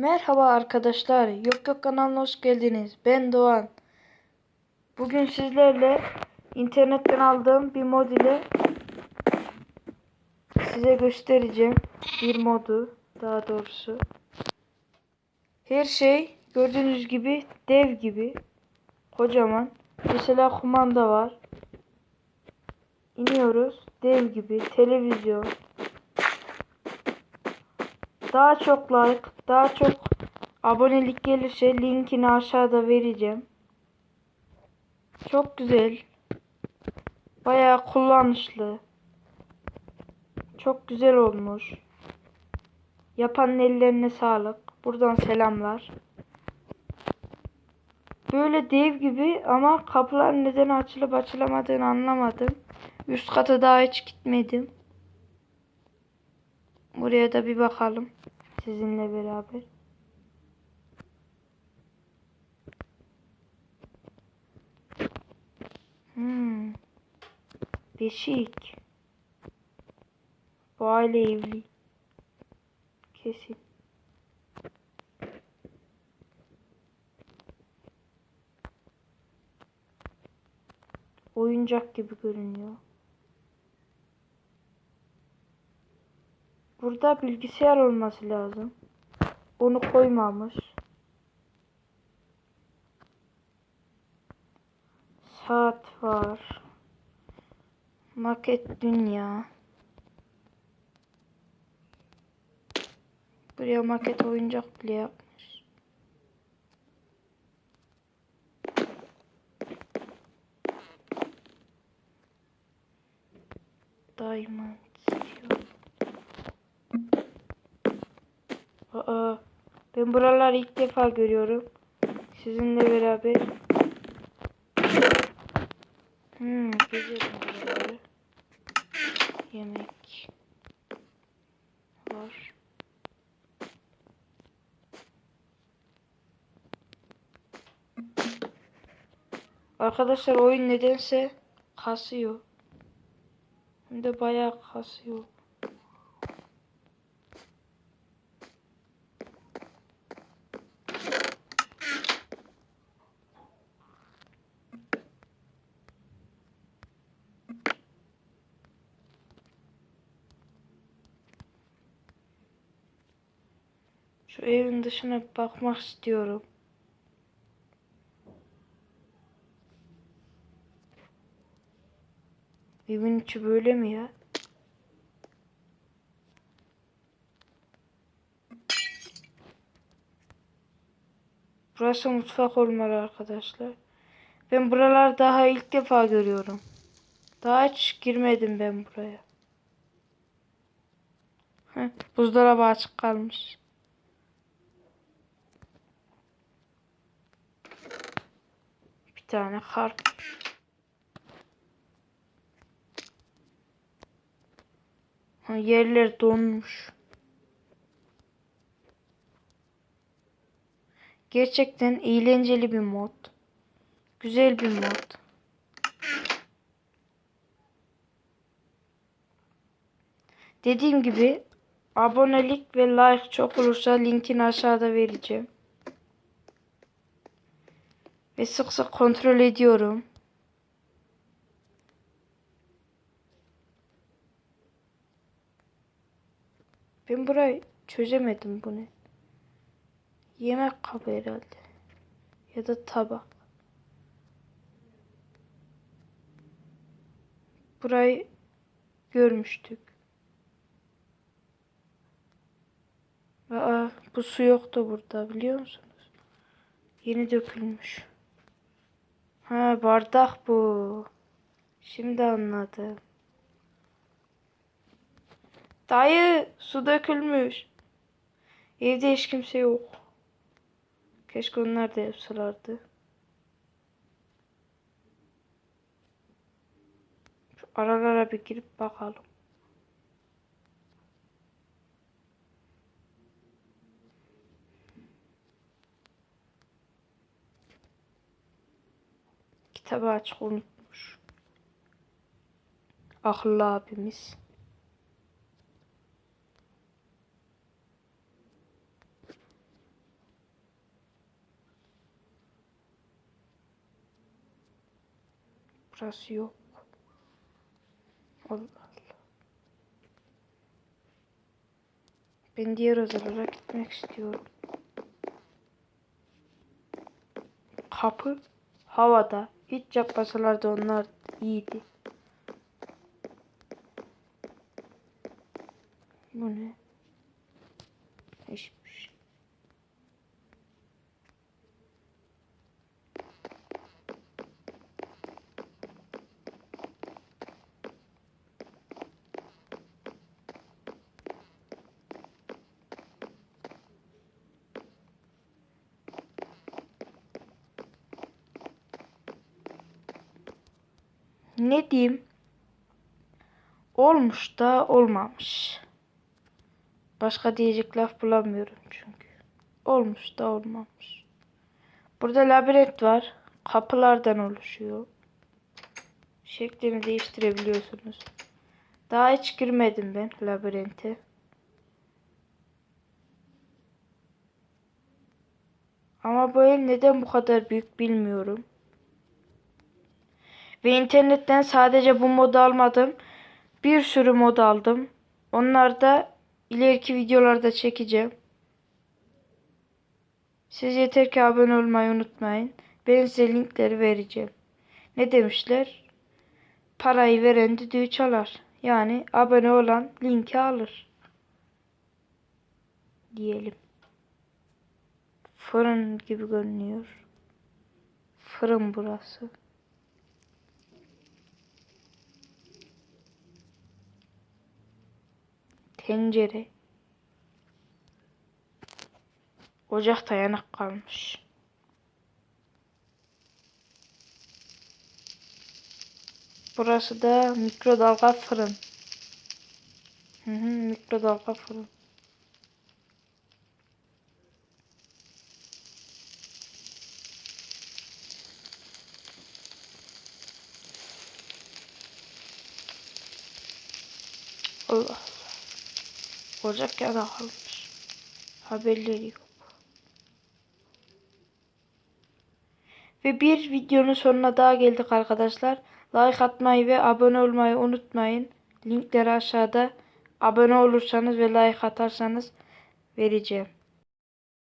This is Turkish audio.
Merhaba arkadaşlar. Yok Yok kanalına hoş geldiniz. Ben Doğan. Bugün sizlerle internetten aldığım bir mod ile size göstereceğim. Bir modu daha doğrusu. Her şey gördüğünüz gibi dev gibi. Kocaman. Mesela kumanda var. İniyoruz. Dev gibi. Televizyon. Daha çok like, daha çok abonelik gelirse linkini aşağıda vereceğim. Çok güzel. Bayağı kullanışlı. Çok güzel olmuş. Yapanın ellerine sağlık. Buradan selamlar. Böyle dev gibi ama kapılar neden açılıp açılamadığını anlamadım. Üst kata daha hiç gitmedim. Buraya da bir bakalım. Sizinle beraber. Hmm. Beşik. Bu aile evli. Kesin. Oyuncak gibi görünüyor. Burada bilgisayar olması lazım. Onu koymamış. Saat var. Maket dünya. Buraya maket oyuncak bile yapmış. Diamond istiyor. Aa, ben buraları ilk defa görüyorum. Sizinle beraber. Hmm, gezelim buraları. Yemek var. Arkadaşlar oyun nedense kasıyor. Hem de bayağı kasıyor. Şu evin dışına bakmak istiyorum. Evin içi böyle mi ya? Burası mutfak olmalı arkadaşlar. Ben buralar daha ilk defa görüyorum. Daha hiç girmedim ben buraya. Heh, buzdolabı açık kalmış. Bir tane kart. Ha, yerler donmuş. Gerçekten eğlenceli bir mod. Güzel bir mod. Dediğim gibi abonelik ve like çok olursa linkini aşağıda vereceğim. Ve sık sık kontrol ediyorum. Ben burayı çözemedim bu ne? Yemek kabı herhalde. Ya da tabak. Burayı görmüştük. Aa, bu su yoktu burada biliyor musunuz? Yeni dökülmüş. Ha bardak bu. Şimdi anladım. Dayı su dökülmüş. Evde hiç kimse yok. Keşke onlar da yapsalardı. Şu aralara bir girip bakalım. Tabi açık unutmuş. Akıllı abimiz. Burası yok. Allah Allah. Ben diğer odalara gitmek istiyorum. Kapı havada. Hiç yapmasalar da onlar iyiydi. Bu ne? Hiçbir şey. Ne diyeyim? Olmuş da olmamış. Başka diyecek laf bulamıyorum çünkü. Olmuş da olmamış. Burada labirent var. Kapılardan oluşuyor. Şeklini değiştirebiliyorsunuz. Daha hiç girmedim ben labirente. Ama bu ev neden bu kadar büyük bilmiyorum. Ve internetten sadece bu modu almadım. Bir sürü mod aldım. Onlar da ileriki videolarda çekeceğim. Siz yeter ki abone olmayı unutmayın. Ben size linkleri vereceğim. Ne demişler? Parayı veren düdüğü çalar. Yani abone olan linki alır. Diyelim. Fırın gibi görünüyor. Fırın burası. Tencere. Ocakta yanık kalmış. Burası da mikrodalga fırın. Hı hı, mikrodalga fırın. Allah Allah. Ocak yana kalmış. Haberleri yok. Ve bir videonun sonuna daha geldik arkadaşlar. Like atmayı ve abone olmayı unutmayın. Linkleri aşağıda. Abone olursanız ve like atarsanız vereceğim.